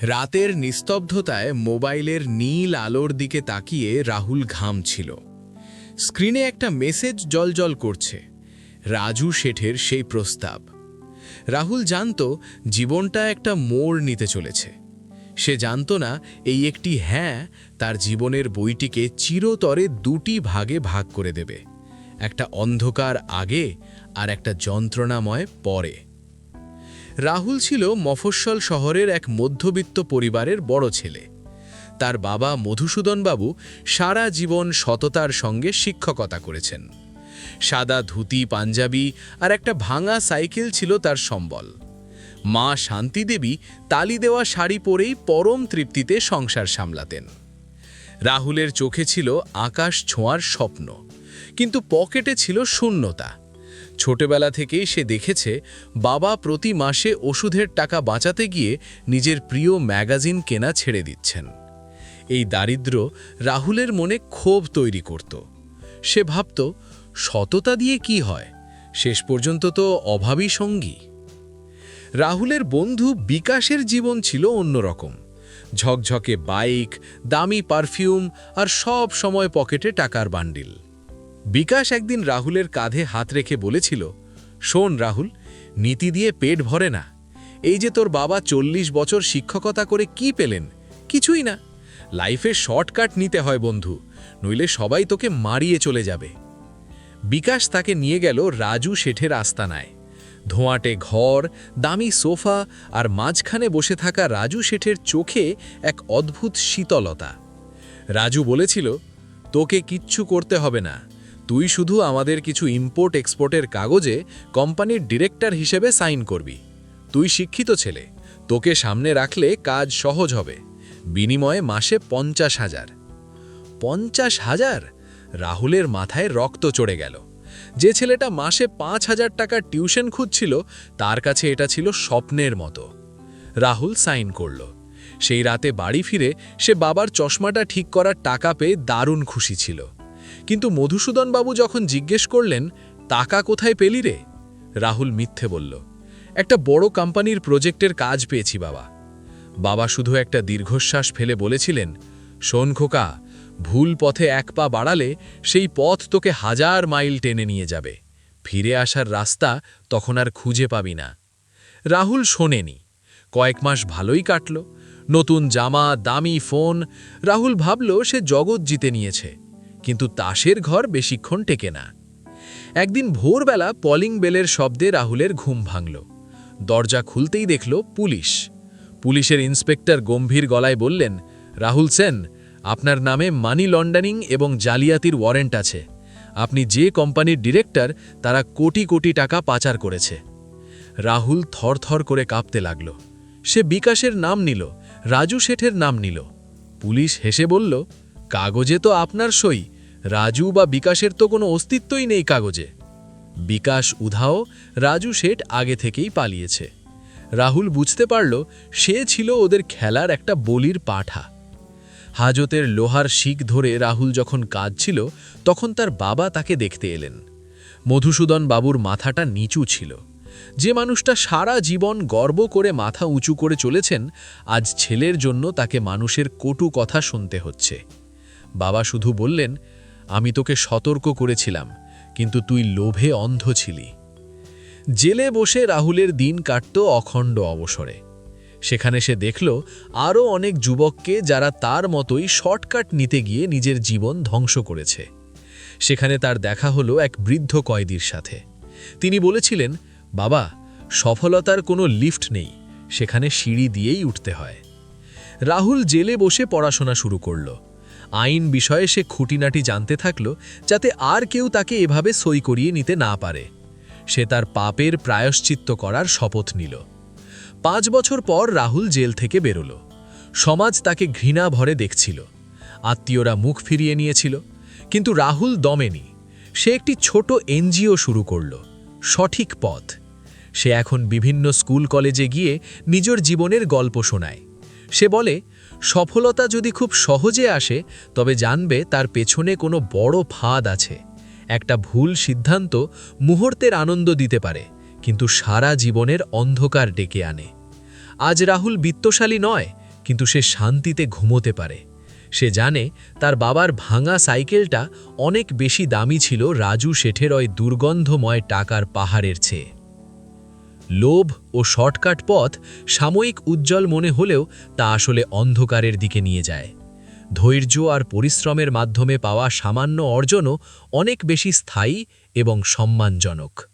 রাতের নিস্তব্ধতায় মোবাইলের নীল আলোর দিকে তাকিয়ে রাহুল ঘামছিল স্ক্রিনে একটা মেসেজ জলজল করছে। রাজু শেঠের সেই প্রস্তাব। রাহুল জানত জীবনটা একটা মোড় নিতে চলেছে। সে জানত না এই একটি হ্যাঁ তার জীবনের বইটিকে চিরতরে দুটি ভাগে ভাগ করে দেবে। একটা অন্ধকার আগে আর একটা যন্ত্রণাময় পরে। রাহুল ছিল মফস্বল শহরের এক মধ্যবিত্ত পরিবারের বড় ছেলে। তার বাবা মধুসূদনবাবু সারা জীবন সততার সঙ্গে শিক্ষকতা করেছেন। সাদা ধুতি, পাঞ্জাবি আর একটা ভাঙা সাইকেল ছিল তার সম্বল। মা শান্তিদেবী তালি দেওয়া শাড়ি পরেই পরম তৃপ্তিতে সংসার সামলাতেন। রাহুলের চোখে ছিল আকাশ ছোঁয়ার স্বপ্ন, কিন্তু পকেটে ছিল শূন্যতা। ছোটবেলা থেকেই সে দেখেছে বাবা প্রতি মাসে ওষুধের টাকা বাঁচাতে গিয়ে নিজের প্রিয় ম্যাগাজিন কেনা ছেড়ে দিচ্ছেন। এই দারিদ্র রাহুলের মনে ক্ষোভ তৈরি করত। সে ভাবত, সততা দিয়ে কি হয়? শেষ পর্যন্ত তো অভাবী সঙ্গী। রাহুলের বন্ধু বিকাশের জীবন ছিল অন্যরকম। ঝকঝকে বাইক, দামি পারফিউম আর সব সময় পকেটে টাকার বান্ডিল। বিকাশ একদিন রাহুলের কাঁধে হাত রেখে বলেছিল, শোন রাহুল, নীতি দিয়ে পেট ভরে না। এই যে তোর বাবা চল্লিশ বছর শিক্ষকতা করে কি পেলেন? কিছুই না। লাইফে শর্টকাট নিতে হয় বন্ধু, নইলে সবাই তোকে মারিয়ে চলে যাবে। বিকাশ তাকে নিয়ে গেল রাজু শেঠের আস্তানায়। ধোঁয়াটে ঘর, দামি সোফা আর মাঝখানে বসে থাকা রাজু শেঠের চোখে এক অদ্ভুত শীতলতা। রাজু বলেছিল, তোকে কিচ্ছু করতে হবে না। তুই শুধু আমাদের কিছু ইম্পোর্ট এক্সপোর্টের কাগজে কোম্পানির ডিরেক্টর হিসেবে সাইন করবি। তুই শিক্ষিত ছেলে, তোকে সামনে রাখলে কাজ সহজ হবে। বিনিময়ে মাসে পঞ্চাশ হাজার। পঞ্চাশ হাজার? রাহুলের মাথায় রক্ত চড়ে গেল। যে ছেলেটা মাসে পাঁচ হাজার টাকার টিউশন খুঁজছিল, তার কাছে এটা ছিল স্বপ্নের মতো। রাহুল সাইন করল। সেই রাতে বাড়ি ফিরে সে বাবার চশমাটা ঠিক করার টাকা পেয়ে দারুণ খুশি ছিল। কিন্তু মধুসূদনবাবু যখন জিজ্ঞেস করলেন, টাকা কোথায় পেলি রে? রাহুল মিথ্যে বলল, একটা বড় কোম্পানির প্রজেক্টের কাজ পেয়েছি বাবা। বাবা শুধু একটা দীর্ঘশ্বাস ফেলে বলেছিলেন, শোন খোকা, ভুল পথে এক পা বাড়ালে সেই পথ তোকে হাজার মাইল টেনে নিয়ে যাবে। ফিরে আসার রাস্তা তখন আর খুঁজে পাবি না। রাহুল শোনেনি। কয়েক মাস ভালোই কাটল। নতুন জামা, দামি ফোন, রাহুল ভাবল সে জগৎ জিতে নিয়েছে। কিন্তু তাসের ঘর বেশিক্ষণ টেকে না। একদিন ভোরবেলা পলিং বেলের শব্দে রাহুলের ঘুম ভাঙল। দরজা খুলতেই দেখল পুলিশ। পুলিশের ইন্সপেক্টর গম্ভীর গলায় বললেন, রাহুল সেন, আপনার নামে মানি লন্ডারিং এবং জালিয়াতির ওয়ারেন্ট আছে। আপনি যে কোম্পানির ডিরেক্টর, তারা কোটি কোটি টাকা পাচার করেছে। রাহুল থরথর করে কাঁপতে লাগল। সে বিকাশের নাম নিল, রাজু শেঠের নাম নিল। পুলিশ হেসে বলল কাগজে তো আপনার সই। রাজু বা বিকাশের তো কোনো অস্তিত্বই নেই কাগজে। বিকাশ উধাও, রাজু শেঠ আগে থেকেই পালিয়েছে। রাহুল বুঝতে পারল, সে ছিল ওদের খেলার একটা বলির পাঠা। হাজতের লোহার শিক ধরে রাহুল যখন কাঁদছিল, তখন তার বাবা তাকে দেখতে এলেন। মধুসূদন বাবুর মাথাটা নিচু ছিল। যে মানুষটা সারা জীবন গর্ব করে মাথা উঁচু করে চলেছেন, আজ ছেলের জন্য তাকে মানুষের কটু কথা শুনতে হচ্ছে। বাবা শুধু বললেন, আমি তোকে সতর্ক করেছিলাম, কিন্তু তুই লোভে অন্ধ ছিলি। জেলে বসে রাহুলের দিন কাটত অখণ্ড অবসরে। সেখানে সে দেখল, আরও অনেক যুবককে যারা তার মতোই শর্টকাট নিতে গিয়ে নিজের জীবন ধ্বংস করেছে। সেখানে তার দেখা হলো এক বৃদ্ধ কয়েদির সাথে। তিনি বলেছিলেন, বাবা, সফলতার কোনো লিফট নেই, সেখানে সিঁড়ি দিয়েই উঠতে হয়। রাহুল জেলে বসে পড়াশোনা শুরু করল। আইন বিষয়ে সে খুঁটিনাটি জানতে থাকল যাতে আর কেউ তাকে এভাবে সই করিয়ে নিতে না পারে। সে তার পাপের প্রায়শ্চিত্ত করার শপথ নিল। পাঁচ বছর পর রাহুল জেল থেকে বেরোল। সমাজ তাকে ঘৃণা ভরে দেখছিল। আত্মীয়রা মুখ ফিরিয়ে নিয়েছিল। কিন্তু রাহুল দমেনি। সে একটি ছোট এনজিও শুরু করল। সঠিক পথ। সে এখন বিভিন্ন স্কুল কলেজে গিয়ে নিজের জীবনের গল্প শোনায়। সে বলে, সফলতা যদি খুব সহজে আসে, তবে জানবে তার পেছনে কোনো বড় ফাঁদ আছে। একটা ভুল সিদ্ধান্ত মুহূর্তের আনন্দ দিতে পারে, কিন্তু সারা জীবনের অন্ধকার ডেকে আনে। আজ রাহুল বিত্তশালী নয়, কিন্তু সে শান্তিতে ঘুমোতে পারে। সে জানে তার বাবার ভাঙা সাইকেলটা অনেক বেশি দামি ছিল রাজু শেঠের ওই দুর্গন্ধময় টাকার পাহাড়ের চেয়ে। লোভ ও শর্টকাট পথ সাময়িক উজ্জ্বল মনে হলেও তা আসলে অন্ধকারের দিকে নিয়ে যায়। ধৈর্য আর পরিশ্রমের মাধ্যমে পাওয়া সামান্য অর্জনও অনেক বেশি স্থায়ী এবং সম্মানজনক।